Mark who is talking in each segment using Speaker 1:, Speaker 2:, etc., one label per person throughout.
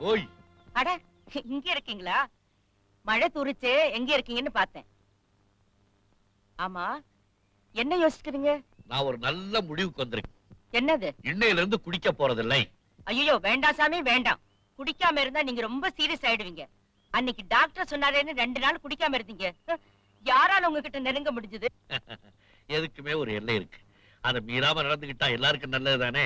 Speaker 1: ஓய்.
Speaker 2: அட இங்க இருக்கீங்களா? மழை தூரிச்சு எங்க இருக்கீங்கன்னு பார்த்தேன். ஆமா என்ன யோசிக்கிறீங்க
Speaker 1: நான் ஒரு நல்ல முடிவுக்கு வந்திருக்கேன்.
Speaker 2: என்னது?
Speaker 1: இன்னையில இருந்து குடிக்க போறதில்லை.
Speaker 2: ஐயோ வேண்டாம் சாமி வேண்டாம். குடிக்காம இருந்தா நீங்க ரொம்ப சீரியஸ் ஆயிடுவீங்க. அன்னைக்கு டாக்டர் சொன்னாரேன்னு ரெண்டு நாள் குடிக்காம இருந்தீங்க. யாரால உங்ககிட்ட நெருங்க முடிஞ்சது?
Speaker 1: எதுக்குமே ஒரு எல்லை இருக்கு. அதை மீறாம நடந்துகிட்டா எல்லாருக்கும் நல்லது தானே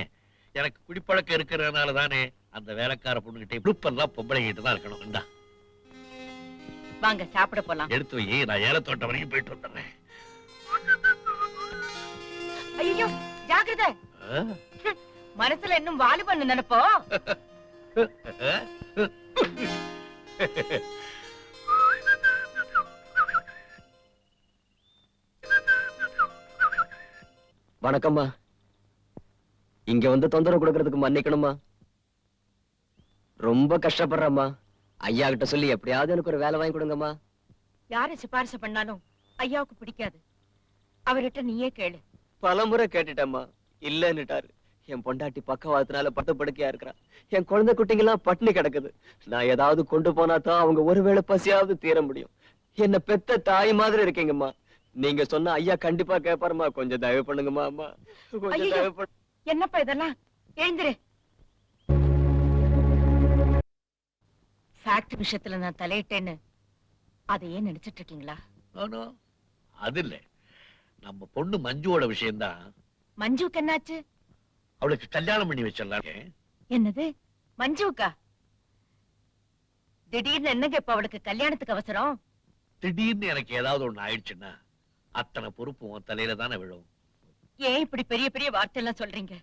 Speaker 1: எனக்கு குடிப்பழக்கம் இருக்கிறதுனால தானே அந்த வேலைக்கார பொண்ணுகிட்ட இடுப்பெல்லாம் பொம்பளை கிட்ட தான் இருக்கணும். இந்தா.
Speaker 2: வாங்க சாப்பிட போலாம்.
Speaker 1: எடுத்து வை. நான் ஏலத்தோட்டம் வரைக்கும் போயிட்டு வந்துடுறேன்.
Speaker 2: ஐயோ ஜாக்கிரதை? மனசுல இன்னும் வாலிபன் நினைப்போ?
Speaker 3: வணக்கம்மா. இங்க வந்து தொந்தரவு கொடுக்கறதுக்கு மன்னிக்கணுமா ரொம்ப கஷ்டப்படுறேம்மா. ஐயா கிட்ட சொல்லி எப்படியாவது எனக்கு ஒரு வேலை வாங்கி கொடுங்கம்மா.
Speaker 2: யாரு சிபாரிசு பண்ணாலும் ஐயாவுக்கு பிடிக்காது. அவர்கிட்ட நீயே கேளு.
Speaker 3: பலமுறை கேட்டுட்டேம்மா. இல்லன்னுட்டாரு. என் பொண்டாட்டி பக்கவாதத்தினால பட்டு படுக்கையா இருக்கிறா என் குழந்தை குட்டிங்கெல்லாம் பட்டினி கிடக்குது. நான் ஏதாவது கொண்டு போனா தான் அவங்க ஒருவேளை பசியாவது தீர முடியும். என்ன பெத்த தாய் மாதிரி இருக்கீங்கம்மா. நீங்க சொன்ன ஐயா கண்டிப்பா கேப்பாருமா கொஞ்சம் தயவு பண்ணுங்கம்மா அம்மா. கொஞ்சம்
Speaker 2: ஐயையோ.
Speaker 3: தயவு பண்ணு.
Speaker 2: என்னப்பா இதெல்லாம்? எழுந்திரு. ஃபேக்ட் விஷயத்துல நான் தலையிட்டேன்னு அதை ஏன் நினைச்சிட்டு இருக்கீங்களா.
Speaker 1: அது இல்ல. நம்ம பொண்ணு மஞ்சுவோட விஷயம்தான்.
Speaker 2: மஞ்சுவுக்கு என்னாச்சு?
Speaker 1: அவளுக்கு கல்யாணம் பண்ணி வச்சிடலாம்
Speaker 2: என்னது? மஞ்சுவுக்கா திடீர்னு என்னங்க இப்ப அவளுக்கு கல்யாணத்துக்கு அவசரம்?
Speaker 1: திடீர்னு எனக்கு ஏதாவது ஒண்ணு ஆயிடுச்சுன்னா அத்தனை பொறுப்பு உன் தலையில தானே விழும்.
Speaker 2: ஏன் இப்படி பெரிய பெரிய வார்த்தை எல்லாம் சொல்றீங்க?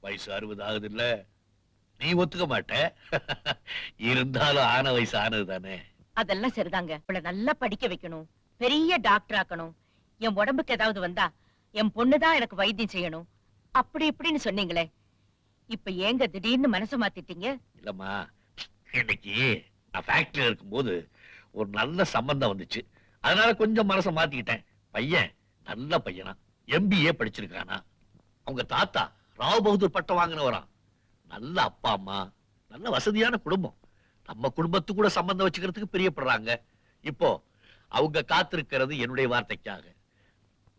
Speaker 1: வயசு அறுபது ஆகுது இல்ல. நீ ஒத்துக்க மாட்ட. இருந்தாலும் ஆன வயசு ஆனது தானே.
Speaker 2: அதெல்லாம் சரிதாங்க. அவளை நல்லா படிக்க வைக்கணும். பெரிய டாக்டர் ஆக்கணும். என் உடம்புக்கு ஏதாவது வந்தா என் பொண்ணுதான் எனக்கு வைத்தியம் செய்யணும். அப்படி இப்படின்னு சொன்னீங்களே. இப்ப ஏங்க திடீர்னு மனசு மாத்திட்டீங்க?
Speaker 1: இல்லம்மா இன்னைக்கு நான் ஃபேக்டரியில இருக்கும்போது ஒரு நல்ல சம்பந்தம் வந்துச்சு. அதனால கொஞ்சம் மனசை மாத்திக்கிட்டேன். பையன் நல்ல பையனா. எம்பிஏ படிச்சிருக்கானா. அவங்க தாத்தா ராவ் பகதூர் பட்டம் வாங்கினவராம் நல்ல அப்பா அம்மா. நல்ல வசதியான குடும்பம். நம்ம குடும்பத்து கூட சம்பந்தம் வச்சுக்கிறதுக்கு பிரியப்படுறாங்க. இப்போ அவங்க காத்திருக்கிறது என்னுடைய வார்த்தைக்காக.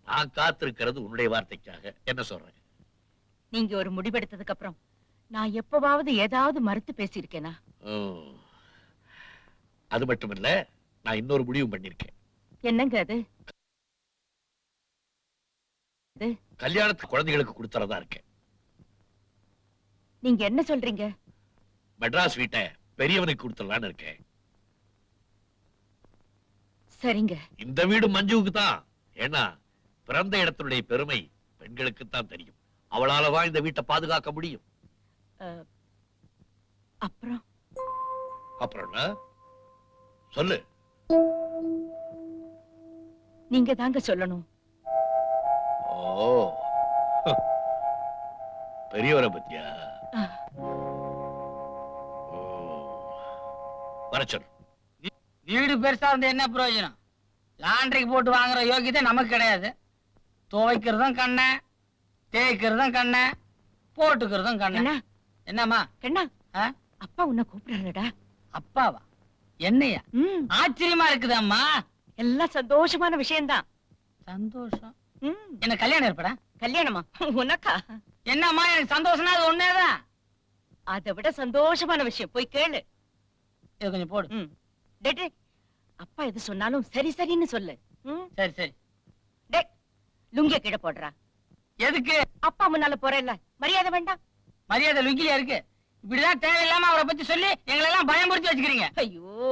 Speaker 1: நான் காத்திருக்கிறது உன்னுடைய வார்த்தைக்காக. என்ன சொல்றேன்?
Speaker 2: நீங்க ஒரு முடிவெடுத்ததுக்கு அப்புறம் நான் எப்பவாவது ஏதாவது மறுத்து பேசியிருக்கேனா.
Speaker 1: அது மட்டும் இல்ல நான் இன்னொரு முடிவு பண்ணிருக்கேன்
Speaker 2: என்னங்க அது?
Speaker 1: கல்யாணத்துக்கு குழந்தைகளுக்கு கொடுத்துறதா இருக்கேன்.
Speaker 2: நீங்க என்ன சொல்றீங்க?
Speaker 1: மெட்ராஸ் வீட்டை பெரியவனுக்கு கொடுத்துடலான்னு இருக்கேன்.
Speaker 2: சரிங்க.
Speaker 1: இந்த வீடு மஞ்சுவுக்கு தான். ஏன்னா பிறந்த இடத்தினுடைய பெருமை பெண்களுக்கு தான் தெரியும். அவளால தான் இந்த வீட்டை பாதுகாக்க முடியும்.
Speaker 2: அஹ், அப்புறம்?
Speaker 1: அப்புறம் என்ன? சொல்லு.
Speaker 2: நீங்க தாங்க சொல்லணும்.
Speaker 1: ஓ. பெரியவரை பத்தியா. வர சொல்லு
Speaker 4: வீடு பெருசா இருந்தா என்ன பிரயோஜனம்? லாண்டரிக்கு போட்டு வாங்குற யோகியதை நமக்கு கிடையாது. துவைக்கிறதும் கண்ண தேய்க்கிறதும் கண்ண போட்டுக்கிறதும் கண்ண.
Speaker 2: என்ன
Speaker 4: என்னம்மா?
Speaker 2: கண்ணா.
Speaker 4: ஆ?
Speaker 2: அப்பா உன்னை கூப்பிடுறாருடா.
Speaker 4: அப்பாவா? என்னையா? ஆச்சரியமா இருக்குதம்மா.
Speaker 2: எல்லாம் சந்தோஷமான விஷயம்தான்.
Speaker 4: சந்தோஷம். என்ன கல்யாணம் ஏற்படா?
Speaker 2: கல்யாணமா? உனக்கா?
Speaker 4: என்னம்மா எனக்கு சந்தோஷம்னா அது ஒன்னேதான்
Speaker 2: அதை விட சந்தோஷமான விஷயம். போய் கேளு.
Speaker 4: இது கொஞ்சம் போடு.
Speaker 2: ம். டேய், அப்பா எது சொன்னாலும் சரி சரின்னு சொல்லு. ம்?
Speaker 4: சரி சரி.
Speaker 2: டேய் லுங்கிய கீழே போடுறா.
Speaker 4: எதுக்கு?
Speaker 2: அப்பா முன்னால போறேல்ல. மரியாதை வேண்டாம்.
Speaker 4: மரியாதை லுங்கிலியா இருக்கு? இப்படிதான் தேவையில்லாம அவரை பத்தி சொல்லி எங்களை எல்லாம் பயமுறுத்தி வச்சுக்கிறீங்க.
Speaker 2: ஐயோ.